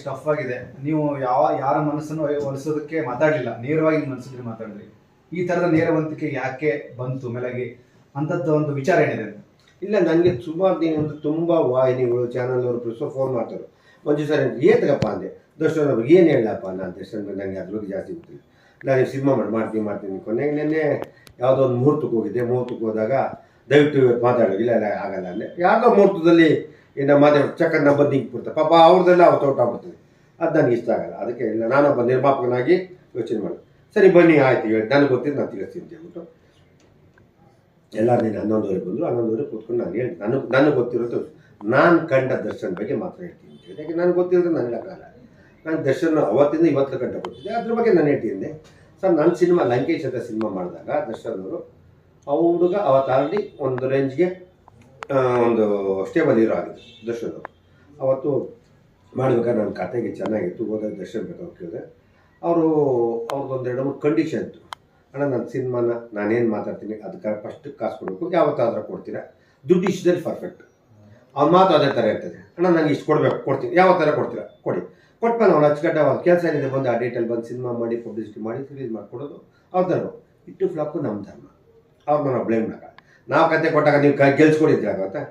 Stuff ಆಗಿದೆ. ನೀವು ಯಾವ, ಯಾರ ಮನಸ್ಸನ್ನು ಒಲಿಸೋದಕ್ಕೆ ಮಾತಾಡಲಿಲ್ಲ. ನೇರವಾಗಿ ಮನಸ್ಸಿಗೆ ಮಾತಾಡಿದ್ರಿ. ಈ ತರದ ನೇರವಂತಿಕೆ ಯಾಕೆ ಬಂತು ಮೇಲಾಗಿ? ಅಂತದ್ದು ಒಂದು ವಿಚಾರ ಏನಿದೆ? ಅಂತ ಇಲ್ಲ ನನಗೆ ಸುಮಾರು ದಿನದಿಂದ ತುಂಬ ವಾಹಿನಿಗಳು ಚಾನಲ್ ಅವರು ಪ್ರಸ್ತುತ ಫೋನ್ ಮಾಡ್ತಾರೆ. ಒಂದು ಸರಿ ಏತಗಪ್ಪ ಅಂದೆ? ದರ್ಶನ್ ಅವ್ರಿಗೆ ಏನು ಹೇಳಪ್ಪ ನಾನು ದರ್ಶನ್ ನನಗೆ ಅದ್ರ ಜಾಸ್ತಿ ಗೊತ್ತಿಲ್ಲ. ನಾನು ಸಿನಿಮಾ ಮಾಡಿ, ಮಾಡ್ತೀನಿ ಮಾಡ್ತೀನಿ ಕೊನೆಗೆ ನಿನ್ನೆ ಯಾವುದೋ ಒಂದು ಮುಹೂರ್ತಕ್ಕೆ ಹೋಗಿದ್ದೆ. ಮುಹೂರ್ತಕ್ಕೆ ಹೋದಾಗ ದಯವಿಟ್ಟು ಇವತ್ತು ಮಾತಾಡೋ ಇಲ್ಲ ಆಗಲ್ಲ ಅಲ್ಲೇ ಯಾವುದೋ ಮುಹೂರ್ತದಲ್ಲಿ ಇನ್ನು ಮಾತಾಡೋ ಚಕ್ಕರ್ ನಂಬರ್ ಕೊಡ್ತಾರೆ ಪಾಪ ಅವ್ರದ್ದೆಲ್ಲ ಅವ್ರು ಔಟ್ ಆಗ್ಬಿಡ್ತದೆ. ಅದು ನನಗೆ ಇಷ್ಟ ಆಗಲ್ಲ. ಅದಕ್ಕೆ ಇಲ್ಲ ನಾನೊಬ್ಬ ನಿರ್ಮಾಪಕನಾಗಿ ಯೋಚನೆ ಮಾಡಿ ಸರಿ, ಬನ್ನಿ, ಆಯ್ತು. ಹೇಳಿ ನನಗೆ ಗೊತ್ತಿದ್ದು ನಾನು ತಿಳಿಸ್ತೀನಿ ಅಂತ ಹೇಳ್ಬಿಟ್ಟು. ಎಲ್ಲರೂ ನೀನು ಹನ್ನೊಂದುವರೆಗೆ ಬಂದರು, ಹನ್ನೊಂದುವರೆಗೆ ಕೂತ್ಕೊಂಡು ನಾನು ಹೇಳಿ ನನಗೆ ನನಗೆ ಗೊತ್ತಿರೋದು ನಾನು ಕಂಡ ದರ್ಶನ ಬಗ್ಗೆ ಮಾತ್ರ ಹೇಳ್ತೀನಿ ಅಂತ ಹೇಳಿ ನನಗೆ ಗೊತ್ತಿರೋದು ನನಗೆ ಆಗಲ್ಲ. ನಾನು ದರ್ಶನ ಅವತ್ತಿಂದ ಇವತ್ತು ಗಂಟೆ ಗೊತ್ತಿದ್ದೆ ಅದ್ರ ಬಗ್ಗೆ ನಾನು ಹೇಳ್ತಿದ್ದೆ ಸರ್ ನನ್ನ ಸಿನಿಮಾ ಲಂಕೇಶ್ ಅಂತ ಸಿನಿಮಾ ಮಾಡಿದಾಗ ದರ್ಶನ್ ಅವರು, ಆ ಹುಡುಗ ಅವತ್ತು ಒಂದು ರೇಂಜ್ಗೆ ಒಂದು ಸ್ಟೇಬಲ್ ಹೀರೋ ಆಗಿದೆ ದರ್ಶನ್. ಅವತ್ತು ಮಾಡಬೇಕಾದ್ರೆ ನನ್ನ ಕತೆಗೆ ಚೆನ್ನಾಗಿತ್ತು, ಹೋದಾಗ ದರ್ಶನ್ ಬೇಕಾದ್ರು ಕೇಳಿದೆ. ಅವರು, ಅವ್ರದ್ದೊಂದು ಎರಡು ಮೂರು ಕಂಡೀಷನ್ ಇತ್ತು. ಅಣ್ಣ, ನನ್ನ ಸಿನಿಮಾನ ನಾನೇನು ಮಾತಾಡ್ತೀನಿ ಅದಕ್ಕೆ ಫಸ್ಟ್ ಕಾಸು ಕೊಡಬೇಕು, ಯಾವತ್ತಾದ್ರೂ ಕೊಡ್ತೀರಾ? ದುಡ್ಡು ಇಷ್ಟದಲ್ಲಿ ಪರ್ಫೆಕ್ಟ್ ಅವ್ನ ಮಾತು ಅದೇ ಥರ ಇರ್ತದೆ. ಅಣ್ಣ ನನಗೆ ಇಷ್ಟು ಕೊಡಬೇಕು, ಕೊಡ್ತೀನಿ. ಯಾವ ಥರ ಕೊಡ್ತೀರಾ? ಕೊಡಿ. ಕೊಟ್ಮೇಲೆ ಅವ್ನು ಅಚ್ಚುಕಟ್ಟ ಅವ್ನು ಕೆಲಸ ಏನಿದೆ, ಬಂದು ಆ ಡೇಟಲ್ಲಿ ಬಂದು ಸಿನಿಮಾ ಮಾಡಿ ಪಬ್ಲಿಸಿಟಿ ಮಾಡಿ ರಿಲೀಸ್ ಮಾಡಿಕೊಡೋದು. ಅವ್ರ ಧರ್ಮ. ಇಟ್ಟು ಫ್ಲಾಪು ನಮ್ಮ ಧರ್ಮ. ಅವ್ರನ್ನ ನಾವು ಬ್ಲೇಮ್ ಮಾಡಲ್ಲ. ನಾವು ಕತೆ ಕೊಟ್ಟಾಗ ನೀವು ಕ ಗೆಲ್ಸ್ಕೊಡಿದ್ರೆ ಆಗುತ್ತೆ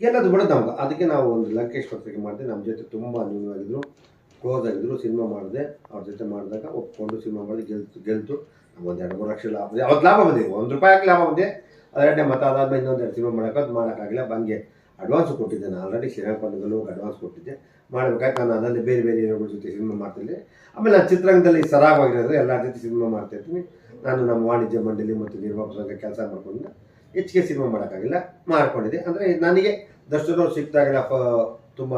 ಗೆಲ್ಲೋದು ಬಿಡೋದು ನಮ್ಗೆ. ಅದಕ್ಕೆ ನಾವು ಒಂದು ಲಂಕೇಶ್ ಪತ್ರಿಕೆ ಮಾಡಿದೆ. ನಮ್ಮ ಜೊತೆ ತುಂಬ ಆಗಿದ್ರು ಕ್ಲೋಸ್ ಆಗಿದ್ರು. ಸಿನಿಮಾ ಮಾಡಿದೆ. ಅವ್ರ ಜೊತೆ ಮಾಡಿದಾಗ ಒಪ್ಕೊಂಡು ಸಿನಿಮಾ ಮಾಡಿ ಗೆಲ್ತು ಗೆಲ್ತು. ಒಂದು ಎರಡು ಮೂರು ಲಕ್ಷ ಲಾಭ ಅವತ್ತು ಲಾಭ ಬಂದಿದೆ. ಒಂದು ರೂಪಾಯಿ ಲಾಭ ಬಂದಿದೆ. ಅದೆರಡನೇ ಮತ್ತೆ ಅದಾದ್ಮೇಲೆ ಇನ್ನೊಂದು ಎರಡು ಸಿನಿಮಾ ಅದು ಮಾಡೋಕ್ಕಾಗಿಲ್ಲ ಬಂಗೆ ಅಡ್ವಾನ್ಸ್ ಕೊಟ್ಟಿದ್ದೆ ನಾನು. ಆಲ್ರೆಡಿ ಶ್ರೀರಂಗಪಟ್ಟಣದಲ್ಲೂ ಅಡ್ವಾನ್ಸ್ ಕೊಟ್ಟಿದ್ದೆ. ಮಾಡಬೇಕಾಯ್ತು. ನಾನು ಅದರಲ್ಲಿ ಬೇರೆ ಬೇರೆ ಜೊತೆ ಸಿನಿಮಾ ಮಾಡ್ತಿದ್ದೆ. ಆಮೇಲೆ ನಾನು ಚಿತ್ರರಂಗದಲ್ಲಿ ಸರಾಗವಾಗಿರೋದ್ರೆ ಎಲ್ಲರ ಜೊತೆ ಸಿನಿಮಾ ಮಾಡ್ತಾ ಇರ್ತೀನಿ. ನಾನು ನಮ್ಮ ವಾಣಿಜ್ಯ ಮಂಡಳಿ ಮತ್ತು ನಿರ್ಮಾಪಕ ಸಂಘ ಕೆಲಸ ಮಾಡ್ಕೊಂಡು ಹೆಚ್ಚಿಗೆ ಸಿನಿಮಾ ಮಾಡೋಕ್ಕಾಗಿಲ್ಲ ಮಾಡ್ಕೊಂಡಿದ್ದೆ ಅಂದರೆ ನನಗೆ ದರ್ಶನ ಅವ್ರು ಸಿಕ್ಕಿದಾಗೆಲ್ಲ ಫ ತುಂಬ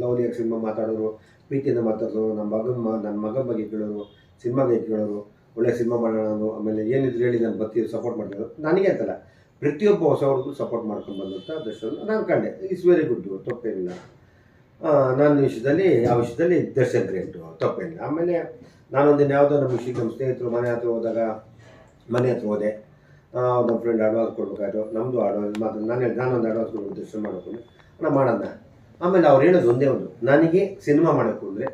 ಲವ್ಲಿಯಾಗಿ ಸಿನಿಮಾ ಮಾತಾಡೋರು, ಪ್ರೀತಿಯಿಂದ ಮಾತಾಡೋರು, ನಮ್ಮ ಮಗನ ನನ್ನ ಮಗನ ಬಗ್ಗೆ ಕೇಳೋರು, ಸಿನಿಮಾ ಬಗ್ಗೆ ಕೇಳೋರು, ಒಳ್ಳೆ ಸಿನಿಮಾ ಮಾಡೋಣ ಆಮೇಲೆ ಏನಿದ್ರು ಹೇಳಿ ನಾನು ಬರ್ತೀವಿ ಸಪೋರ್ಟ್ ಮಾಡ್ತಿದ್ರು. ನನಗೆ ಅಂತಲ್ಲ, ಪ್ರತಿಯೊಬ್ಬ ಹೊಸವ್ರಿಗೂ ಸಪೋರ್ಟ್ ಮಾಡ್ಕೊಂಡು ಬಂದಂಥ ದರ್ಶನ್ ನಾನು ಕಂಡೆ. ಇಟ್ಸ್ ವೆರಿ ಗುಡ್ ತಪ್ಪೇನಿಲ್ಲ. ನನ್ನ ವಿಷಯದಲ್ಲಿ, ಆ ವಿಷಯದಲ್ಲಿ ದರ್ಶನ್ ಗ್ರೇಟು ತಪ್ಪೇನಿಲ್ಲ. ಆಮೇಲೆ ನಾನೊಂದಿನ ಯಾವುದೋ ನಮ್ಮ ವಿಷಯಕ್ಕೆ ನಮ್ಮ ಸ್ನೇಹಿತರು ಮನೆ ಹತ್ರ ಹೋದಾಗ, ಮನೆ ಹತ್ರ ಹೋದೆ. ನಮ್ಮ ಫ್ರೆಂಡ್ ಅಡ್ವಾನ್ಸ್ ಕೊಡ್ಬೇಕಾಯ್ತು. ನಮ್ಮದು ಅಡ್ವಾನ್ಸ್ ಮಾತು ನಾನು ನಾನೊಂದು ಅಡ್ವಾನ್ಸ್ ಕೊಡ್ಬೇಕು ಸಿನಿಮಾ ಮಾಡ್ಕೊಂಡು. ನಾನು ಮಾಡೋಣ ಆಮೇಲೆ ಅವ್ರು ಹೇಳೋದು ಒಂದೇ ಒಂದು. ನನಗೆ ಸಿನಿಮಾ ಮಾಡೋಕ್ಕೂ ಅಂದರೆ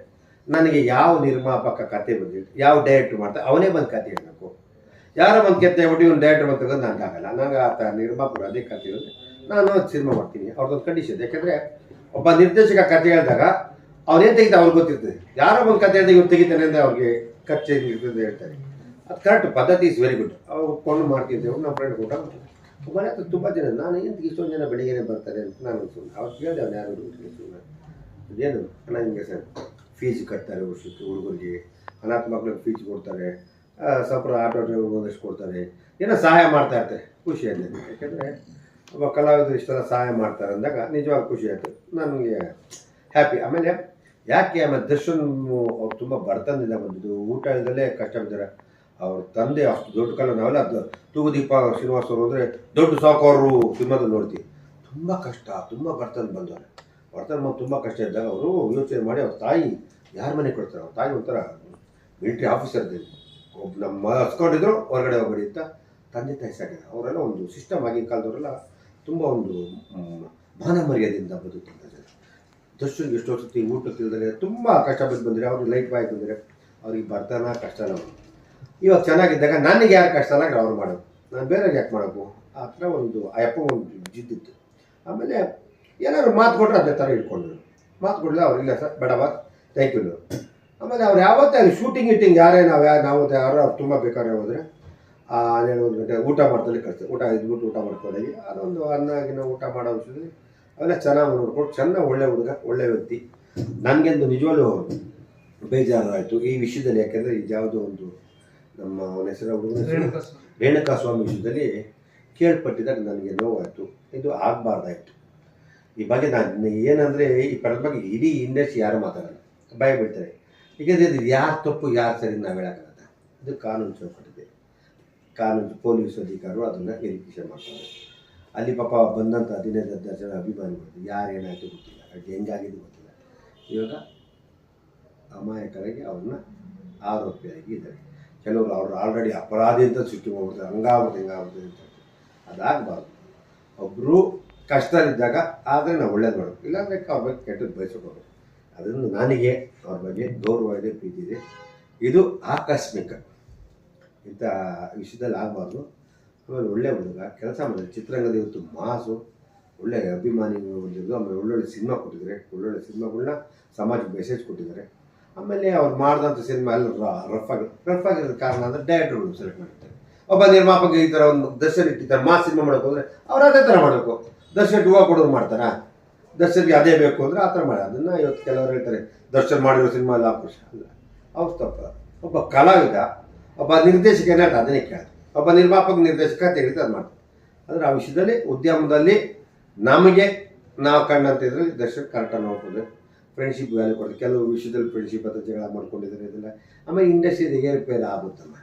ನನಗೆ ಯಾವ ನಿರ್ಮಾಪಕ ಕತೆ ಬಂದಿಲ್ಲ ಯಾವ ಡೈರೆಕ್ಟ್ರ್ ಮಾಡ್ತಾರೆ ಅವನೇ ಬಂದು ಕತೆ ಹೇಳಬೇಕು. ಯಾರೋ ಒಂದು ಕೆತ್ತೆ ಹೇಳ್ಬಿಟ್ಟು ಇವ್ನು ಡೈರೆಕ್ಟ್ರ್ ಬಂದು ತಗೊಂಡು ನನಗೆ ಆಗಲ್ಲ. ನನಗೆ ಆತ ನಿರ್ಮಾಪಕರು ಅದೇ ಕತೆ ಹೇಳಿದ್ರೆ ನಾನು ಸಿನಿಮಾ ಮಾಡ್ತೀನಿ. ಅವ್ರದ್ದೊಂದು ಕಂಡೀಷನ್ ಯಾಕೆಂದರೆ ಒಬ್ಬ ನಿರ್ದೇಶಕ ಕತೆ ಹೇಳಿದಾಗ ಅವನೇನು ತೆಗಿತಾ ಅವ್ರಿಗೆ ಗೊತ್ತಿರ್ತದೆ. ಯಾರೋ ಒಂದು ಕತೆ ಹೇಳಿದಾಗ ಇವ್ರು ತೆಗಿತಾನೆ ಅಂದರೆ ಅವ್ರಿಗೆ ಖರ್ಚು ಇರ್ತದೆ ಹೇಳ್ತಾರೆ. ಅದು ಕರೆಕ್ಟ್ ಪದ್ಧತಿ ಇಸ್ ವೆರಿ ಗುಡ್ ಅವ್ರು ಕೊಂಡು ಮಾಡ್ತಿದ್ದೇವೆ, ನಮ್ಮ ಫ್ರೆಂಡ್ ಊಟ ಮಾಡ್ತಾರೆ ಮನೆ ಹತ್ರ ತುಂಬ ಜನ, ನಾನು ಏನು ಇಷ್ಟೊಂದು ಜನ ಬೆಳಿಗ್ಗೆನೆ ಬರ್ತಾರೆ ಅಂತ ನಾನು ಸುಮ್ಮನೆ ಅವ್ರು ಕೇಳಿದೆ ಅವ್ನು ಯಾರು ಸುಮ್ಮನೆ ಇದೇನು ಅಣ್ಣ ಹಿಂಗೆ ಸರ್ ಫೀಸ್ ಕಟ್ತಾರೆ ವರ್ಷಕ್ಕೆ ಹುಡುಗರಿಗೆ ಅನಾಥ ಮಕ್ಳಿಗೆ ಫೀಸ್ ಕೊಡ್ತಾರೆ ಸಂಪ್ರ ಆಟೋ ಡ್ರೈವರ್ ಒಂದಷ್ಟು ಕೊಡ್ತಾರೆ, ಏನೋ ಸಹಾಯ ಮಾಡ್ತಾ ಇರ್ತಾರೆ, ಖುಷಿ ಆಯ್ತು ಯಾಕೆಂದರೆ, ಒಬ್ಬ ಕಲಾವಿದರು ಇಷ್ಟೆಲ್ಲ ಸಹಾಯ ಮಾಡ್ತಾರೆ ಅಂದಾಗ ನಿಜವಾಗಿ ಖುಷಿ ಆಯಿತು. ನನಗೆ ಹ್ಯಾಪಿ ಆಮೇಲೆ, ಯಾಕೆ ಆಮೇಲೆ ದರ್ಶನ್ ಅವ್ರು ತುಂಬ ಬರ್ತಂದಿಲ್ಲ ಬಂದಿದ್ದು, ಊಟ ಇಲ್ಲದಲ್ಲೇ ಕಷ್ಟ ಬಿದ್ದಾರೆ ಅವ್ರ ತಂದೆ ಅಷ್ಟು ದೊಡ್ಡ ಕಾಲ ನಾವೆಲ್ಲ ಅದು ತೂಗುದೀಪ ಶ್ರೀನಿವಾಸ್ ಅವರು ಅಂದರೆ ದೊಡ್ಡ ಸಾಕೋರು ಸಿನಿಮಾದಲ್ಲಿ ನೋಡ್ತೀವಿ. ತುಂಬ ಕಷ್ಟ, ತುಂಬ ಬರ್ತಾನೆ ಬಂದವರು. ಬರ್ತಾನೆ ಬಂದು ತುಂಬ ಕಷ್ಟ ಇದ್ದಾಗ ಅವರು ಯೋಚನೆ ಮಾಡಿ ಅವ್ರ ತಾಯಿ ಯಾರ ಮನೆ ಕೊಡ್ತಾರೆ? ಅವ್ರ ತಾಯಿ ಒಂಥರ ಮಿಲಿಟ್ರಿ ಆಫೀಸರ್ ಒಬ್ಬ ನಮ್ಮ ಹಸ್ಕೊಂಡಿದ್ರು ಹೊರಗಡೆ ಹೋಗ್ಬೇಡಿ ಅಂತ ತಂದೆ ತಾಯಿ ಸಾಕಿದ್ದಾರೆ ಅವರೆಲ್ಲ ಒಂದು ಸಿಸ್ಟಮ್ ಆಗಿನ ಕಾಲದವರೆಲ್ಲ ತುಂಬ ಒಂದು ಮಾನ ಮರ್ಯಾದೆಯಿಂದ ಬದುಕಿದ್ದಾರೆ ದರ್ಶನ್ಗೆ ಎಷ್ಟೋ ಸತಿ ಊಟ ತಿಳಿದರೆ ತುಂಬ ಕಷ್ಟ ಬಿದ್ದು. ಬಂದರೆ ಅವ್ರಿಗೆ ಲೈಟ್ ಬಾಯ್ ಬಂದರೆ ಅವ್ರಿಗೆ ಬರ್ತಾನ ಕಷ್ಟನ. ಇವಾಗ ಚೆನ್ನಾಗಿದ್ದಾಗ ನನಗೆ ಯಾರು ಕಷ್ಟ ಅಲ್ಲ ಅವ್ರು ಮಾಡೋದು ನಾನು ಬೇರೆ ಯಾಕೆ ಮಾಡೋದು ಆ ಥರ ಒಂದು ಆ ಯಪ್ಪ ಒಂದು ಜಿದ್ದಿತ್ತು. ಆಮೇಲೆ ಏನಾದ್ರು ಮಾತು ಕೊಟ್ಟರೆ ಅದೇ ಥರ ಇಟ್ಕೊಂಡ್ರು. ಮಾತು ಕೊಡಲಿಲ್ಲ, ಅವ್ರು ಇಲ್ಲ ಸರ್, ಬೇಡ ಬಾ ಥ್ಯಾಂಕ್ ಯು ಆಮೇಲೆ ಅವ್ರು ಯಾವತ್ತೇ ಅಲ್ಲಿ ಶೂಟಿಂಗ್ ಇಟ್ಟಿಂಗ್ ಯಾರೇ ನಾವು ಯಾರು ನಾವು ಯಾರು ಅವ್ರು ತುಂಬ ಬೇಕಾದ್ರೆ ಹೋದರೆ ಹನ್ನೆರಡು ಗಂಟೆ ಊಟ ಮಾಡ್ದಲ್ಲಿ ಕಳಿಸ್ತಾರೆ. ಊಟ ಇದ್ಬಿಟ್ಟು ಊಟ ಮಾಡ್ಕೊಂಡೋಗಿ ಅದೊಂದು ಅನ್ನ, ಗಿನ್ನ ಊಟ ಮಾಡೋ ವಿಷಯದಲ್ಲಿ ಅವೆಲ್ಲ ಚೆನ್ನಾಗಿ ನೋಡ್ಕೊಂಡು ಚೆನ್ನಾಗಿ ಒಳ್ಳೆ ಹುಡುಗ, ಒಳ್ಳೆ ವ್ಯಕ್ತಿ. ನನಗೆಂದು ನಿಜವಾಗ್ಲೂ ಬೇಜಾರಾಯಿತು ಈ ವಿಷಯದಲ್ಲಿ, ಯಾಕೆಂದರೆ ಇದು ಯಾವುದೋ ಒಂದು ನಮ್ಮ ಅವನ ಹೆಸರು ರೇಣುಕಾ ಸ್ವಾಮಿ ವಿಷಯದಲ್ಲಿ ಕೇಳ್ಪಟ್ಟಿದಾಗ ನನಗೆ ನೋವಾಯಿತು. ಇದು ಆಗಬಾರ್ದಾಯಿತು. ಈ ಬಗ್ಗೆ ನಾನು ಏನಂದರೆ ಈ ಪಡೆದ ಬಗ್ಗೆ ಇಡೀ ಇಂಡಸ್ಟ್ರಿ ಯಾರು ಮಾತಾಡಲ್ಲ. ಭಯ ಬೀಳ್ತಾರೆ. ಏಕೆಂದರೆ ಇದು ಯಾರು ತಪ್ಪು ಯಾರು ಸರಿ ನಾವು ಹೇಳೋಕ್ಕಾಗಲ್ಲ. ಇದು ಕಾನೂನು ಚೌಕಟ್ಟಿದೆ. ಕಾನೂನು ಪೊಲೀಸ್ ಅಧಿಕಾರಿ ಅದನ್ನು ನಿರೀಕ್ಷೆ ಮಾಡ್ತಾರೆ. ಅಲ್ಲಿ ಪಾಪ ಬಂದಂಥ ಹದಿನೈದು ಹದಿನಾರು ಜನ ಅಭಿಮಾನಿಗಳು ಯಾರು ಏನಾಯಿತು ಗೊತ್ತಿಲ್ಲ. ಅದು ಹೆಂಗಾಗಿದ್ದು ಗೊತ್ತಿಲ್ಲ. ಇವಾಗ ಅಮಾಯಕರಾಗಿ ಅವ್ರನ್ನ ಆರೋಪಿಯಾಗಿ ಇದ್ದಾರೆ. ಕೆಲವರು ಅವ್ರು ಆಲ್ರೆಡಿ ಅಪರಾಧಿ ಅಂತ ಸೃಷ್ಟಿ ಮಾಡ್ಬಿಡ್ತಾರೆ ಹಂಗಾಗುತ್ತೆ ಹಿಂಗಾಗುತ್ತೆ ಅಂತ ಅದಾಗಬಾರ್ದು. ಒಬ್ಬರು ಕಷ್ಟದಲ್ಲಿದ್ದಾಗ ಆದರೆ ನಾವು ಒಳ್ಳೇದು ಮಾಡಬೇಕು. ಇಲ್ಲಾಂದರೆ ಅವ್ರ ಬಗ್ಗೆ ಕೆಟ್ಟದ್ದು ಬಯಸ್ಕೋಬೇಕು. ಅದರಿಂದ ನನಗೆ ಅವ್ರ ಬಗ್ಗೆ ಗೌರವ ಇದೆ ಪ್ರೀತಿ ಇದೆ ಇದು ಆಕಸ್ಮಿಕ. ಇಂಥ ವಿಷಯದಲ್ಲಿ ಆಗಬಾರ್ದು. ಆಮೇಲೆ ಒಳ್ಳೆ ಹುಡುಗ, ಕೆಲಸ ಮಾಡಿದ್ರೆ ಚಿತ್ರರಂಗದ ಇವತ್ತು ಮಾಸು. ಒಳ್ಳೆ ಅಭಿಮಾನಿಗಳು ಹೊಂದಿದ್ದು ಆಮೇಲೆ ಒಳ್ಳೊಳ್ಳೆ ಸಿನಿಮಾ ಕೊಟ್ಟಿದ್ದಾರೆ. ಒಳ್ಳೊಳ್ಳೆ ಸಿನಿಮಾಗಳನ್ನ ಸಮಾಜಕ್ಕೆ ಮೆಸೇಜ್ ಕೊಟ್ಟಿದ್ದಾರೆ. ಆಮೇಲೆ ಅವ್ರು ಮಾಡಿದಂಥ ಸಿನಿಮಾ ಎಲ್ಲ ರಫ್ ಆಗಿ ರಫ್ ಆಗಿರೋದ ಕಾರಣ ಅಂದರೆ ಡೈರೆಕ್ಟರ್ಗಳು ಸೆಲೆಕ್ಟ್ ಮಾಡ್ತಾರೆ ಒಬ್ಬ ನಿರ್ಮಾಪಕ ಈ ಥರ ಒಂದು ದರ್ಶನ್ ಇಟ್ಟಿದ್ದಾರೆ ಮಾ ಸಿನಿಮಾ ಮಾಡೋಕೆ ಹೋದರೆ ಅವ್ರು ಅದೇ ಥರ ಮಾಡಬೇಕು. ದರ್ಶನ್ ಹೂವು ಕೊಡೋರು ಮಾಡ್ತಾರಾ? ದರ್ಶನ್ಗೆ ಅದೇ ಬೇಕು ಅಂದರೆ ಆ ಥರ ಮಾಡಿ. ಅದನ್ನು ಇವತ್ತು ಕೆಲವರು ಹೇಳ್ತಾರೆ, ದರ್ಶನ್ ಮಾಡಿರೋ ಸಿನಿಮಾ ಎಲ್ಲ ಆಕ್ರೋಶ. ಅಲ್ಲ, ಅವ್ರು ತಪ್ಪ. ಒಬ್ಬ ಕಲಾವಿದ, ಒಬ್ಬ ನಿರ್ದೇಶಕ ಏನಾದ್ರು ಅದನ್ನೇ ಕೇಳ್ತಾರೆ ಒಬ್ಬ ನಿರ್ಮಾಪಕ, ನಿರ್ದೇಶಕ ಅಂತ ಅದು ಮಾಡ್ತಾರೆ ಆದರೆ ಆ ವಿಷಯದಲ್ಲಿ, ಉದ್ಯಮದಲ್ಲಿ ನಮಗೆ ನಾವು ಕಂಡಂತಿದ್ರೆ ದರ್ಶನ್ ಕರೆಕ್ಟಾಗಿ ನೋಡ್ಕೊಂಡು ಫ್ರೆಂಡ್ಶಿಪ್ ವ್ಯಾಲ್ಯೂ ಕೊಡ್ತಾರೆ ಕೆಲವು ವಿಷಯದಲ್ಲಿ ಫ್ರೆಂಡ್ಶಿಪ್ ಅಂತ ಜಗಳ ಮಾಡ್ಕೊಂಡಿದ್ದಾರೆ, ಇದೆಲ್ಲ. ಆಮೇಲೆ ಇಂಡಸ್ಟ್ರಿ ಏರ್ಪೇರ್ ಆಗುತ್ತಮ್ಮ?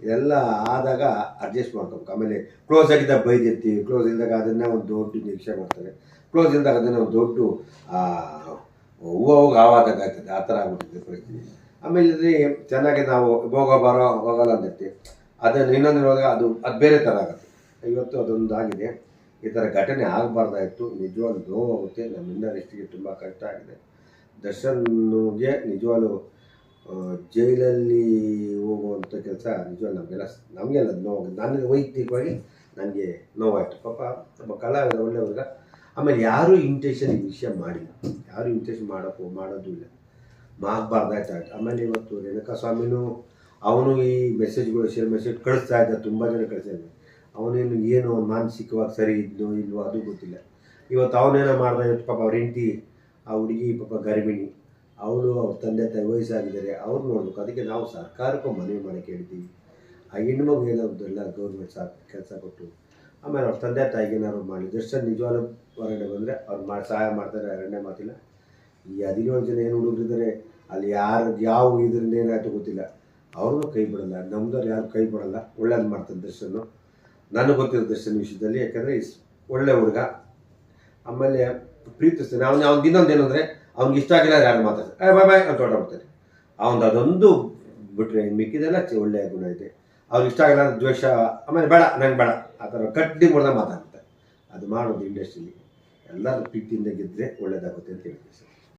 ಇದೆಲ್ಲ ಆದಾಗ ಅಡ್ಜಸ್ಟ್ ಮಾಡ್ಕೋಬೇಕು. ಆಮೇಲೆ ಕ್ಲೋಸ್ ಆಗಿದ್ದಾಗ ಬೈದಿರ್ತೀವಿ. ಕ್ಲೋಸ್ ಇಲ್ದಾಗ ಅದನ್ನು ಒಂದು ದೊಡ್ಡ ನಿರೀಕ್ಷೆ ಮಾಡ್ತಾರೆ. ಕ್ಲೋಸ್ ಇಲ್ದಾಗ ಅದನ್ನು ಒಂದು ದೊಡ್ಡ ಹೂವು ಹೋಗಿ ಆವಾದಾಗ ಆಗ್ತದೆ. ಆ ಥರ ಆಗ್ಬಿಟ್ಟಿದೆ ಪರಿಸ್ಥಿತಿ. ಆಮೇಲೆ ಇಲ್ಲಿ ಚೆನ್ನಾಗಿ ನಾವು ಹೋಗೋ ಬರೋ ಹೋಗಲ್ಲ ಅಂದಿರ್ತೀವಿ. ಅದನ್ನು ಇನ್ನೊಂದು ಹೋದಾಗ ಅದು ಅದು ಬೇರೆ ಥರ ಆಗುತ್ತೆ. ಇವತ್ತು ಅದೊಂದು ಆಗಿದೆ. ಈ ಥರ ಘಟನೆ ಆಗಬಾರ್ದಾಯಿತು. ನಿಜವಾಗ್ಲೂ ನೋವಾಗುತ್ತೆ. ನಮ್ಮ ಇಂಡಸ್ಟ್ರಿಗೆ ತುಂಬ ಕಷ್ಟ ಆಗಿದೆ. ದರ್ಶನ್ಗೆ ನಿಜವಾಗ್ಲೂ ಜೈಲಲ್ಲಿ ಹೋಗುವಂಥ ಕೆಲಸ ನಿಜವಾಗ್ಲೂ ನಮಗೆಲ್ಲ ನಮಗೆಲ್ಲ ನೋವು, ನನಗೆ ವೈಯಕ್ತಿಕವಾಗಿ ನನಗೆ ನೋವಾಯಿತು. ಪಾಪ ಒಬ್ಬ ಕಲಾವಿದ ಒಳ್ಳೆ ಹುಡುಗ ಆಮೇಲೆ ಯಾರೂ ಇಂಟೆನ್ಷನ್ ಈ ವಿಷಯ ಮಾಡಿಲ್ಲ. ಯಾರೂ ಇಂಟೆನ್ಷನ್ ಮಾಡೋಕ್ಕೂ, ಮಾಡೋದು ಇಲ್ಲ. ಮಾಡಬಾರ್ದಾಯ್ತು, ಆಯ್ತು. ಆಮೇಲೆ ಇವತ್ತು ರೇಣುಕಾ ಸ್ವಾಮಿನೂ ಅವನು ಈ ಮೆಸೇಜ್ಗಳು ಶೇರ್ ಮೆಸೇಜ್ ಕಳಿಸ್ತಾ ಇದ್ದ, ತುಂಬ ಜನ ಕಳಿಸ್ತಾ ಇದ್ದ ಅವನೇನು ಏನು ಮಾನಸಿಕವಾಗಿ ಸರಿ ಇದ್ನೋ ಇಲ್ವೋ ಅದು ಗೊತ್ತಿಲ್ಲ. ಇವತ್ತು ಅವನೇನೋ ಮಾಡ್ದ, ಇವತ್ತು ಪಾಪ ಅವ್ರ ಹೆಂಡತಿ ಆ ಹುಡುಗಿ ಪಾಪ ಗರ್ಭಿಣಿ. ಅವರು ಅವ್ರ ತಂದೆ ತಾಯಿ ವಯಸ್ಸಾಗಿದ್ದಾರೆ, ಅವ್ರು ನೋಡ್ಬೇಕು. ಅದಕ್ಕೆ ನಾವು ಸರ್ಕಾರಕ್ಕೂ ಮನವಿ ಮಾಡಿ ಹೇಳ್ತೀವಿ ಆ ಹೆಣ್ಮಗು ಎಲ್ಲ ಗೌರ್ಮೆಂಟ್ ಸಾ, ಕೆಲಸ ಕೊಟ್ಟು, ಆಮೇಲೆ ಅವ್ರ ತಂದೆ ತಾಯಿಗೆ ಏನಾದ್ರು ಮಾಡಿ ದರ್ಶನ್ ನಿಜವಾಗ್ಲೂ ಹೊರಗಡೆ ಬಂದರೆ ಅವ್ರು ಮಾಡಿ, ಸಹಾಯ ಮಾಡ್ತಾರೆ ಎರಡನೇ ಮಾತಿಲ್ಲ. ಈ ಹದಿನೇಳು ಜನ ಏನು ಹುಡುಗರಿದ್ದಾರೆ, ಅಲ್ಲಿ ಯಾರು, ಯಾವ ಇದರಿಂದ ಏನಾಯ್ತು ಗೊತ್ತಿಲ್ಲ. ಅವ್ರನ್ನೂ ಕೈ ಬಿಡಲ್ಲ. ನಮ್ದವ್ರು ಯಾರು ಕೈ ಬಿಡಲ್ಲ. ಒಳ್ಳೇದು ಮಾಡ್ತಾರೆ ದರ್ಶನ. ನನಗೆ ಗೊತ್ತಿರೋ ದರ್ಶನ ವಿಷಯದಲ್ಲಿ ಯಾಕಂದರೆ, ಇಸ್ ಒಳ್ಳೆ ಹುಡುಗ. ಆಮೇಲೆ ಪ್ರೀತಿಸ್ತಾನೆ. ಅವ್ನು ಅವ್ನಿಗೆ ಇನ್ನೊಂದು ಏನಂದರೆ, ಅವ್ನಿಗೆ ಇಷ್ಟ ಆಗಿಲ್ಲ ಯಾರು ಮಾತಾಡ್ತಾರೆ ಬಾಯ್ ಬಾಯ್ ಅಂತ ಹೊರಟೋಗ್ಬಿಡ್ತಾನೆ ಅವನ್ ಅದೊಂದು ಬಿಟ್ಟರೆ ಮಿಕ್ಕಿದೆಲ್ಲ ಒಳ್ಳೆಯ ಗುಣ ಇದೆ. ಅವ್ರಿಗೆ ಇಷ್ಟ ಆಗಿಲ್ಲ ದ್ವೇಷ, ಆಮೇಲೆ ಬೇಡ, ನಂಗೆ ಬೇಡ. ಆ ಥರ ಕಟ್ಟಿ ಮುಡ್ದ ಮಾತಾಡ್ತಾರೆ ಅದು ಮಾಡೋದು ಇಂಡಸ್ಟ್ರಿಲಿ ಎಲ್ಲರೂ ಪ್ರೀತಿಯಿಂದ ಗೆದ್ದರೆ ಒಳ್ಳೇದಾಗುತ್ತೆ ಅಂತ ಹೇಳ್ತೀವಿ ಸರ್.